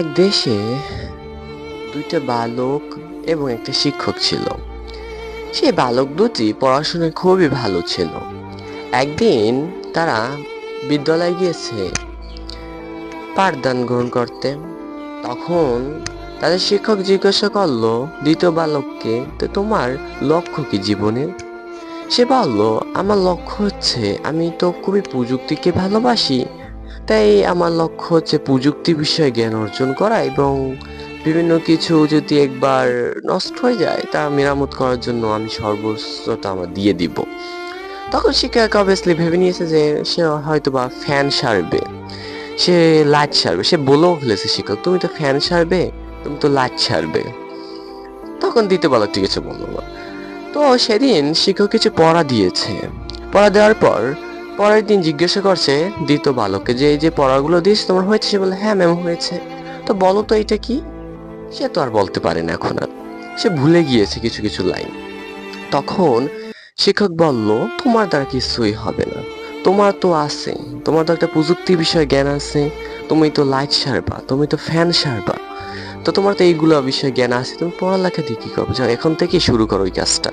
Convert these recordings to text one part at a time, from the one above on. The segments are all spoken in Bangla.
এক দেশে দুইটা বালক এবং একটা শিক্ষক ছিল। সে বালক দুটি পড়াশোনায় খুবই ভালো ছিল। একদিন তারা বিদ্যালয়ে গিয়েছে, পাঠদান গ্রহণ করতে। তখন তাদের শিক্ষক জিজ্ঞাসা করল, দ্বিতীয় বালককে, তো তোমার লক্ষ্য কি জীবনে? সে বলল, আমার লক্ষ্য হচ্ছে আমি তো খুবই প্রযুক্তিকে ভালোবাসি। তাই আমার লক্ষ্য হচ্ছে প্রযুক্তি বিষয়ে জ্ঞান অর্জন করা এবং বিভিন্ন কিছু যদি একবার নষ্ট হয়ে যায়, তা মেরামত করার জন্য আমি সর্বোচ্চটা আমার দিয়ে দিব। তখন শিক্ষক অবভিয়াসলি ভেবে নিয়েছে যে সে হয়তো বা ফ্যান সারবে। সে লাইট সারবে। সে বলেও ফেলেছে শিক্ষক, তুমি তো ফ্যান সারবে, তুমি তো লাইট সারবে। তখন দিতে বলা ঠিক আছে বলল, তো সেদিন শিক্ষক কিছু পড়া দিয়েছে। পড়া দেওয়ার পর পরের দিন জিজ্ঞাসা করছে দ্বিতীয় বালককে যে এই যে পড়াগুলো দিয়েছে, তোমার হয়েছে? সে বলে হ্যাঁ ম্যাম হয়েছে। তো বলো তো এটা কি? সে তো আর বলতে পারে না এখন আর। সে ভুলে গিয়েছে কিছু কিছু লাইন। তখন শিক্ষক বলল, তোমার দ্বারা কিছুই হবে না। তোমার তো আছে। তোমার তো একটা প্রযুক্তি বিষয়ে জ্ঞান আছে। তুমি তো লাইট সারবা তুমি তো ফ্যান সারবা তো তোমার তো এইগুলো বিষয়ে জ্ঞান আছে। তুমি পড়ালেখা দিয়ে কি করবে? যাও, এখন থেকে শুরু করো ওই কাজটা।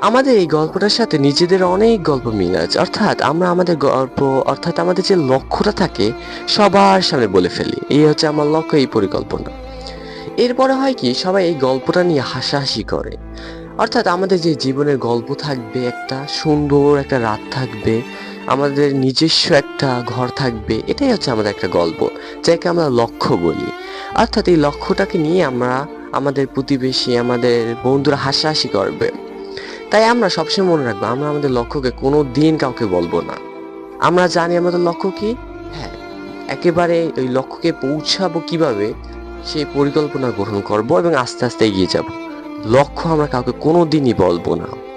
আমাদের এই গল্পটার সাথে নিজেদের অনেক গল্প মিল আছে। অর্থাৎ আমরা আমাদের গল্প, অর্থাৎ আমাদের যে লক্ষ্যটা থাকে, সবার সামনে বলে ফেলি। এই হচ্ছে আমার লক্ষ্য, এই পরিকল্পনা। এরপরে হয় কি, সবাই এই গল্পটা নিয়ে হাসাহাসি করে। অর্থাৎ আমাদের যে জীবনের গল্প থাকবে, একটা সুন্দর একটা রাত থাকবে, আমাদের নিজস্ব একটা ঘর থাকবে, এটাই হচ্ছে আমাদের একটা গল্প, যাকে আমরা লক্ষ্য বলি। অর্থাৎ এই লক্ষ্যটাকে নিয়ে আমরা আমাদের প্রতিবেশী, আমাদের বন্ধুরা হাসাহাসি করবে। তাই আমরা সবসময় মনে রাখব, আমরা আমাদের লক্ষ্যকে কোনো দিন কাউকে বলব না। আমরা জানি আমাদের লক্ষ্য কি? হ্যাঁ একেবারে ওই লক্ষ্যকে পৌঁছাবো কীভাবে, সেই পরিকল্পনা গ্রহণ করব এবং আস্তে আস্তে এগিয়ে যাব। লক্ষ্য আমরা কাউকে কোনো দিনই বলব না।